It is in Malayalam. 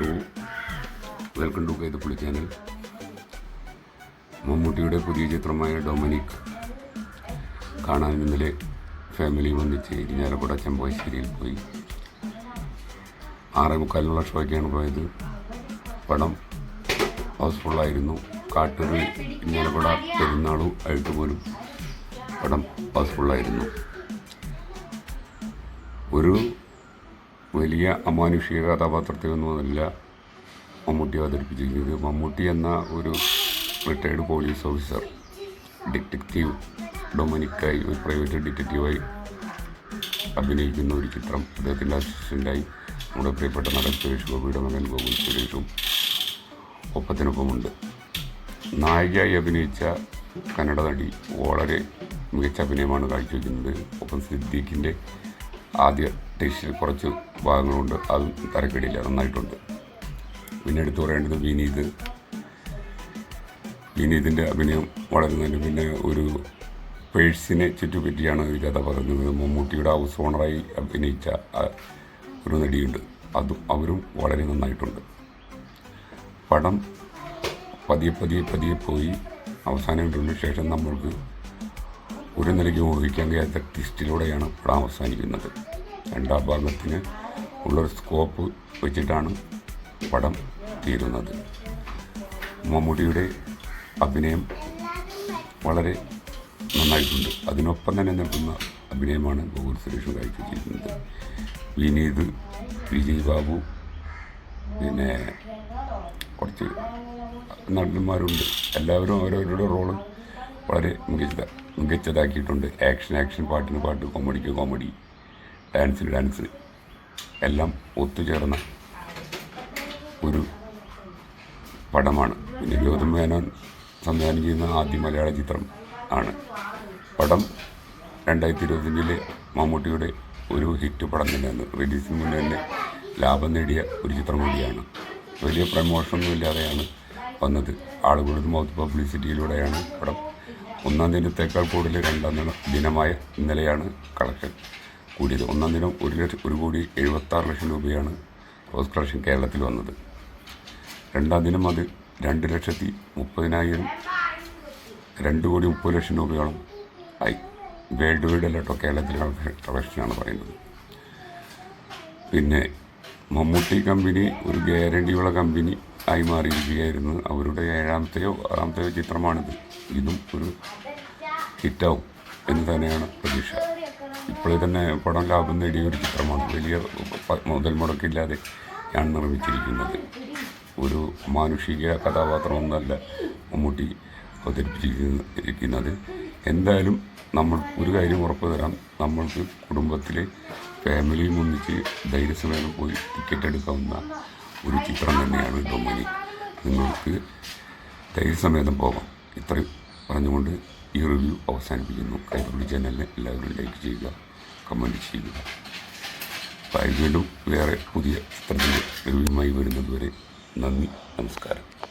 Hello. Welcome to Kaithappulli channel മമ്മൂട്ടിയുടെ പുതിയ ചിത്രമായ ഡൊമിനിക് കാണാൻ ഇന്നലെ ഫാമിലി ഒന്നിച്ച് ഇരിഞ്ഞാലക്കുട ചെമ്പാശ്ശേരിയിൽ പോയി. ആറേ മുക്കാലിനുള്ള ഷോയ്ക്കാണ് പോയത്. പടം ഹൗസ്ഫുള്ളായിരുന്നു കാട്ടൂരിൽ ഇരിഞ്ഞാലക്കുട പെരുന്നാളും ആയിട്ട് പോലും പടം ഹൗസ്ഫുള്ളായിരുന്നു ഒരു വലിയ അമാനുഷിക കഥാപാത്രത്തെയൊന്നുമല്ല മമ്മൂട്ടി അവതരിപ്പിച്ചിരിക്കുന്നത്. മമ്മൂട്ടി എന്ന ഒരു റിട്ടയർഡ് പോലീസ് ഓഫീസർ ഡിറ്റക്റ്റീവ് ഡൊമിനിക്കായി ഒരു പ്രൈവറ്റ് ഡിറ്റക്റ്റീവായി അഭിനയിക്കുന്ന ഒരു ചിത്രം അദ്ദേഹത്തിന്റെ അസിസ്റ്റന്റായി നമ്മുടെ പ്രിയപ്പെട്ട നടൻ സുരേഷ് ഗോപിയുടെ മകൻ ഗോകുൽ സുരേഷും ഒപ്പത്തിനൊപ്പമുണ്ട്. നായികയായി അഭിനയിച്ച കന്നഡ നടി വളരെ മികച്ച അഭിനയമാണ് കാഴ്ചവെക്കുന്നത്. ഒപ്പം സിദ്ദീഖിന്റെ ആദ്യ ടേസ്റ്റിൽ കുറച്ച് ഭാഗങ്ങളുണ്ട്. അത് തരക്കേടില്ല നന്നായിട്ടുണ്ട്. പിന്നെ എടുത്തു പറയേണ്ടത് വിനീത്. വിനീതിന്റെ അഭിനയം വളരെ നല്ല പിന്നെ ഒരു പേഴ്സിനെ ചുറ്റുപറ്റിയാണ് ഒരു കഥ പറയുന്നത്. മമ്മൂട്ടിയുടെ ഹൗസ് ഓണറായി അഭിനയിച്ച ഒരു നടിയുണ്ട്. അതും അവരും വളരെ നന്നായിട്ടുണ്ട്. പടം പതിയെ പതിയെ പതിയെ പോയി. അവസാനം ഇട്ടതിന് ശേഷം നമ്മൾക്ക് ഒരു നിലയ്ക്ക് ഊഹിക്കാൻ കഴിയാത്ത ട്വിസ്റ്റിലൂടെയാണ് പടം അവസാനിക്കുന്നത്. രണ്ടാം ഭാഗത്തിന് ഉള്ളൊരു സ്കോപ്പ് വെച്ചിട്ടാണ് പടം തീരുന്നത്. മമ്മൂട്ടിയുടെ അഭിനയം വളരെ നന്നായിട്ടുണ്ട്. അതിനൊപ്പം തന്നെ നിൽക്കുന്ന അഭിനയമാണ് ഗോകുൽ സുരേഷും കാഴ്ചവെച്ചിരിക്കുന്നത്. വിനീത് വിജയ് ബാബു പിന്നെ കുറച്ച് നടന്മാരുണ്ട്. എല്ലാവരും അവരവരുടെ റോൾ വളരെ മികച്ച മികച്ചതാക്കിയിട്ടുണ്ട്. ആക്ഷൻ ആക്ഷൻ പാട്ടിന് പാട്ട് കോമഡിക്ക് കോമഡി. ഡാൻസിന് ഡാൻസ് എല്ലാം ഒത്തുചേർന്ന ഒരു പടമാണ്. പിന്നെ ഗൗതം മേനോൻ സംവിധാനം ചെയ്യുന്ന ആദ്യ മലയാള ചിത്രം ആണ്. പടം രണ്ടായിരത്തി ഇരുപത്തഞ്ചിലെ മമ്മൂട്ടിയുടെ ഒരു ഹിറ്റ് പടം തന്നെയാണ്. റിലീസിന് മുന്നേ തന്നെ ലാഭം നേടിയ ഒരു ചിത്രം കൂടിയാണ്. വലിയ പ്രമോഷനൊന്നും ഇല്ലാതെയാണ് വന്നത്. ആളുകളുടെ മൗത്ത് പബ്ലിസിറ്റിയിലൂടെയാണ് പടം. ഒന്നാം ദിനത്തേക്കാൾ കൂടുതൽ രണ്ടാം ദിന ദിനമായ ഇന്നലെയാണ് കളക്ഷൻ. കൂടിയത്. ഒന്നാം ദിനം ഒരു ലക്ഷം ഒരു കോടി എഴുപത്താറ് ലക്ഷം രൂപയാണ് റോസ് കളക്ഷൻ കേരളത്തിൽ വന്നത്. രണ്ടാം ദിനം അത് രണ്ട് ലക്ഷത്തി മുപ്പതിനായിരം രണ്ട് കോടി മുപ്പത് ലക്ഷം രൂപയോളം ആയി. വേൾഡ് വൈഡ് അല്ല കേട്ടോ കേരളത്തിലെ കളക്ഷനാണ് പറയുന്നത്. പിന്നെ മമ്മൂട്ടി കമ്പനി ഒരു ഗ്യാരണ്ടിയുള്ള കമ്പനി ആയി മാറിയിരിക്കുകയായിരുന്നു. അവരുടെ ഏഴാമത്തെയോ ആറാമത്തെയോ ചിത്രമാണിത്. ഇതും ഒരു ഹിറ്റാവും എന്ന് തന്നെയാണ് പ്രതീക്ഷ. ഇപ്പോഴേ തന്നെ പടം ലാഭം നേടിയ ഒരു ചിത്രമാണ്. വലിയ മുതൽ മുടക്കില്ലാതെ ഞാൻ നിർമ്മിച്ചിരിക്കുന്നത്. ഒരു മാനുഷിക കഥാപാത്രമൊന്നല്ല മമ്മൂട്ടി അവതരിപ്പിച്ചിരിക്കുന്നത്. എന്തായാലും നമ്മൾ ഒരു കാര്യം ഉറപ്പ് തരാം. നമ്മൾക്ക് കുടുംബത്തിലെ ഫാമിലിയും ഒന്നിച്ച് ധൈര്യസമേതം പോയി ടിക്കറ്റ് എടുക്കാവുന്ന ഒരു ചിത്രം തന്നെയാണ് ഡൊമിനി നിങ്ങൾക്ക് ധൈര്യസമേതം പോകാം. ഇത്രയും. പറഞ്ഞുകൊണ്ട് ഈ റിവ്യൂ അവസാനിപ്പിക്കുന്നു. കൈപ്പുള്ളി ചാനലിനെ എല്ലാവരും ലൈക്ക് ചെയ്യുക കമന്റ് ചെയ്യുക. വീണ്ടും വേറെ പുതിയ ചിത്രത്തിന്റെ റിവ്യൂമായി വരുന്നതുവരെ നന്ദി നമസ്കാരം.